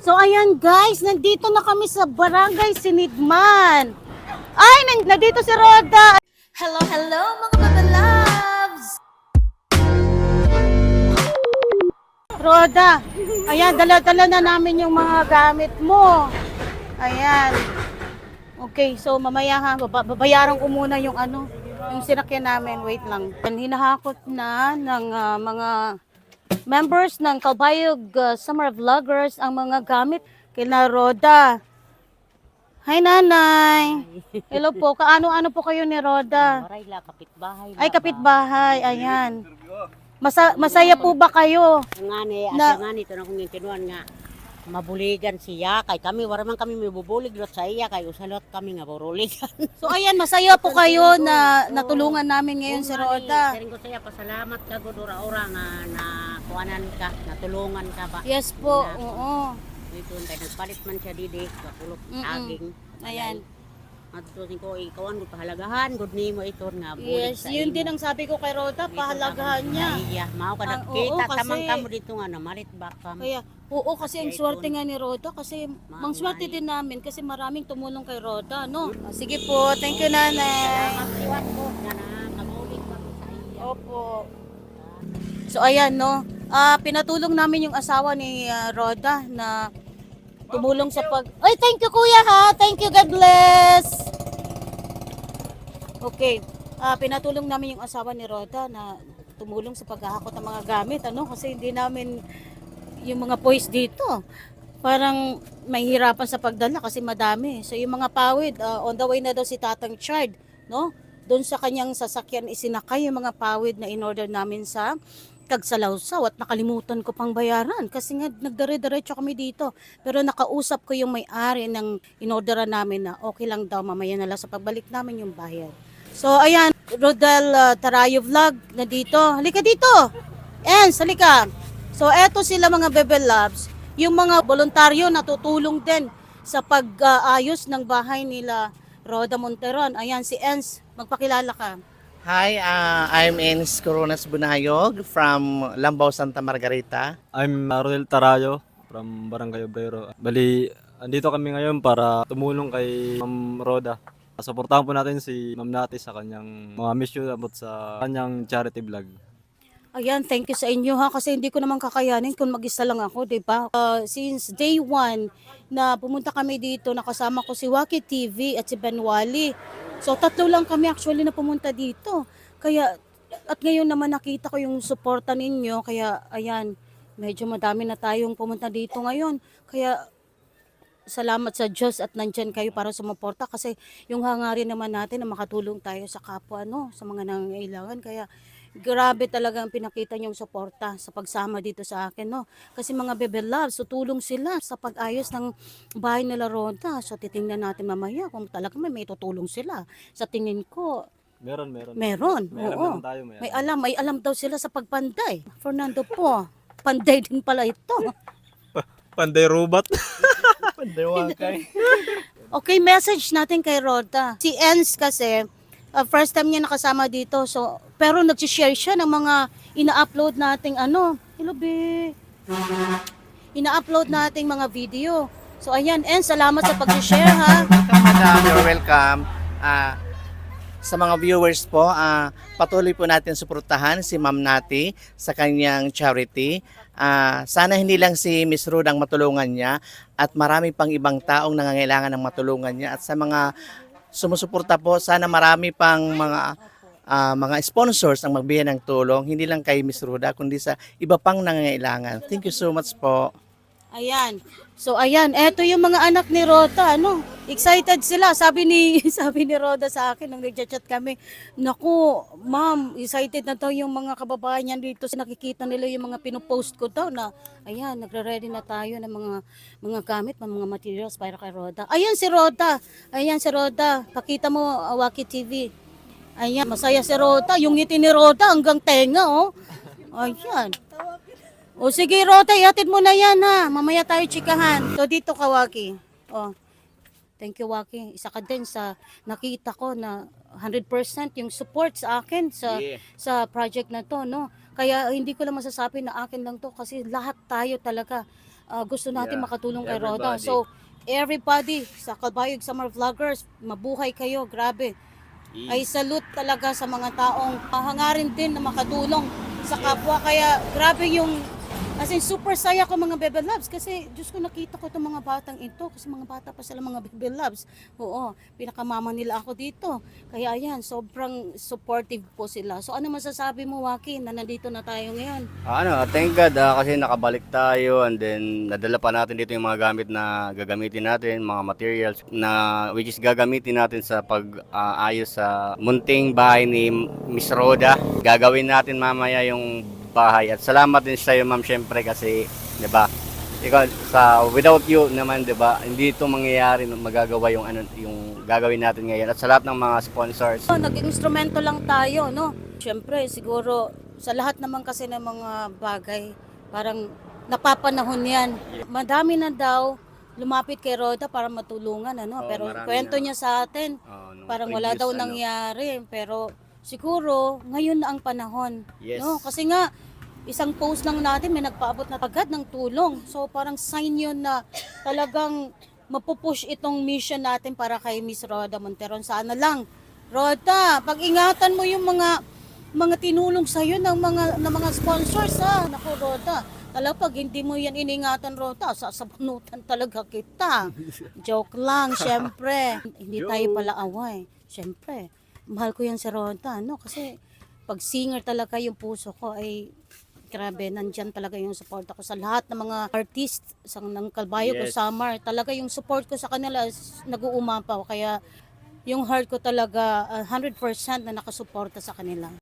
So ayan guys, nandito na kami sa Barangay Sinigman. Ay, nan- nandito si Roda. Hello, hello mga baba loves! Roda, ayan, dala-dala na namin yung mga gamit mo. Ayan. Okay, so mamaya ha, baba- babayaran ko muna yung ano, yung sinakyan namin. Wait lang. Hinahakot na ng ah, mga members ng Kalbayog ah, Summer Vloggers ang mga gamit kina Roda. Hi, Nanay. Hello po. Kaano-ano po kayo ni Roda? Maray la, kapitbahay Ay, kapitbahay. Ayan. Masa- masaya po ba kayo? Nga ni, Na- asa nga nito na kung kinuan nga, mabuligan siya, kay kami, wala man kami may bubulig lot sa iya, kay usalot kami nga buruligan. So ayan, masaya po kayo na natulungan namin ngayon si Roda. Saring ko saya, pasalamat ka, good ora-ora nga na kuanan ka, natulungan ka ba. Yes po, oo. Ito, kay nagpalit man siya didi, kakulok Mm-mm. aging. Ayan. Matutusin ko, ikawan ko pahalagahan, good nimo ito nga Yes, yun din ang sabi ko kay Roda, pahalagahan niya. Iya, mao ka oo, kasi- tamang kamo dito nga, namalit ba ka. Kaya, oo, kasi ang swerte nga ni Roda kasi mang swerte din namin kasi maraming tumulong kay Roda, no? Ah, Sige po, thank you nanay. Na. Opo. So ayan no, ah pinatulong namin yung asawa ni ah, Roda na tumulong sa pag Ay, thank you kuya ha. Thank you. God bless. Okay. Ah pinatulong namin yung asawa ni Roda na tumulong sa paghahakot ng mga gamit ano kasi hindi namin yung mga boys dito parang mahihirapan sa pagdala kasi madami. So yung mga pawid, ah, on the way na daw si Tatang Chard, no? Doon sa kanyang sasakyan isinakay yung mga pawid na in-order namin sa Kagsalawsaw at nakalimutan ko pang bayaran kasi nga nagdare-diretso kami dito. Pero nakausap ko yung may-ari ng inorderan namin na okay lang daw mamaya na lang sa pagbalik namin yung bayad. So ayan, Rodel uh, Tarayo Vlog na dito. Halika dito! Ens, halika! So eto sila mga Bebe Labs, yung mga voluntaryo na tutulong din sa pag-ayos ng bahay nila Roda Monteron. Ayan si Ens, magpakilala ka. Hi, uh, I'm Enes Coronas Bunayog from Lambao, Santa Margarita. I'm Arnel Tarayo from Barangay Obrero. Bali, andito kami ngayon para tumulong kay Ma'am Roda. Suportahan po natin si Ma'am Nati sa kanyang mga mission about sa kanyang charity vlog. Ayan, thank you sa inyo ha kasi hindi ko naman kakayanin kung mag-isa lang ako, 'di ba? Uh, since day one na pumunta kami dito, nakasama ko si Waki TV at si Ben Wally. So tatlo lang kami actually na pumunta dito. Kaya at ngayon naman nakita ko yung suporta ninyo, kaya ayan, medyo madami na tayong pumunta dito ngayon. Kaya salamat sa Diyos at nandyan kayo para sumuporta kasi yung hangarin naman natin na makatulong tayo sa kapwa no, sa mga nangangailangan. Kaya grabe talaga ang pinakita niyong suporta sa pagsama dito sa akin no. Kasi mga bebe loves, tutulong sila sa pag-ayos ng bahay nila Roda. So titingnan natin mamaya kung talaga may, may tutulong sila. Sa tingin ko, Meron, meron. meron. May alam oo. naman tayo, may, May alam. alam, may alam daw sila sa pagpanday. Fernando po, panday din pala ito. Panday robot. Okay, message natin kay Roda. Si Ens kasi, uh, first time niya nakasama dito. So, pero nag-share siya ng mga ina-upload nating ano. Hello. Ina-upload nating mga video. So, ayan, Ens, salamat sa pag-share ha. Welcome, madam. You're welcome. Ah, sa mga viewers po, ah, patuloy po natin suportahan si Ma'am Nati sa kanyang charity. Ah, sana hindi lang si Miss Ruth ang matulungan niya at marami pang ibang taong nangangailangan ng matulungan niya. At sa mga sumusuporta po, sana marami pang mga ah, mga sponsors ang magbigay ng tulong, hindi lang kay Miss Ruda, kundi sa iba pang nangangailangan. Thank you so much po. Ayan. So ayan, eto yung mga anak ni Roda, ano? Excited sila. Sabi ni sabi ni Roda sa akin nung nagchat-chat kami, "Naku, ma'am, excited na daw yung mga kababayan niyan dito. Nakikita nila yung mga pinopost ko daw na ayan, nagre-ready na tayo ng mga mga gamit, mga materials para kay Roda. Ayan si Roda. Ayan si Roda. Pakita mo uh, Waki TV. Ayan, masaya si Roda. Yung ngiti ni Roda hanggang tenga, oh. Ayan. O sige, Rota, ihatid mo na yan ha. Mamaya tayo chikahan. So dito ka, Waki. O, thank you, Waki. Isa ka din sa nakita ko na 100% yung support sa akin sa Yeah. sa project na to, no? Kaya hindi ko lang masasabi na akin lang to kasi lahat tayo talaga ah, gusto natin Yeah, makatulong kay Roda. So, everybody sa Kalbayog Summer Vloggers, mabuhay kayo, grabe. Ay salute talaga sa mga taong hangarin din na makatulong sa kapwa. Kaya grabe yung, as in super saya ko mga Bebe Loves kasi Diyos ko nakita ko itong mga batang ito kasi mga bata pa sila mga Bebe Loves. Oo, pinakamama nila ako dito. Kaya ayan, sobrang supportive po sila. So ano masasabi mo Joaquin na nandito na tayo ngayon? Ano, thank God ah, kasi nakabalik tayo and then nadala pa natin dito yung mga gamit na gagamitin natin, mga materials na which is gagamitin natin sa pag-ayos sa munting bahay ni Miss Roda. Gagawin natin mamaya yung bahay at salamat din sa iyo ma'am syempre kasi 'di ba? Ikaw sa without you naman 'di ba? Hindi ito mangyayari magagawa yung ano yung gagawin natin ngayon at sa lahat ng mga sponsors. Oh, nag-instrumento lang tayo, no? Siyempre, siguro, sa lahat naman kasi ng mga bagay, parang napapanahon yan. Madami na daw lumapit kay Roda para matulungan, ano? Oo, Pero marami kwento na. niya sa atin, Oh, nung parang wala previous, daw ano. nangyari. Pero siguro, ngayon na ang panahon. Yes. No? Kasi nga, isang post lang natin, may nagpaabot na agad ng tulong. So parang sign yun na talagang mapupush itong mission natin para kay Miss Roda Monteron. Sana lang, Roda, pag-ingatan mo yung mga mga tinulong sa ng mga ng mga sponsors ha. Naku Roda, talaga pag hindi mo yan iningatan Roda, sasabunutan talaga kita. Joke lang, syempre. hindi tayo pala away. Syempre, mahal ko yan si Roda, no? Kasi pag singer talaga yung puso ko ay grabe, nandyan talaga yung support ako sa lahat ng mga artist sa ng Kalbayo ko Yes. Samar. Talaga yung support ko sa kanila nag-uumapaw. Kaya yung heart ko talaga ah, 100% na nakasuporta sa kanila.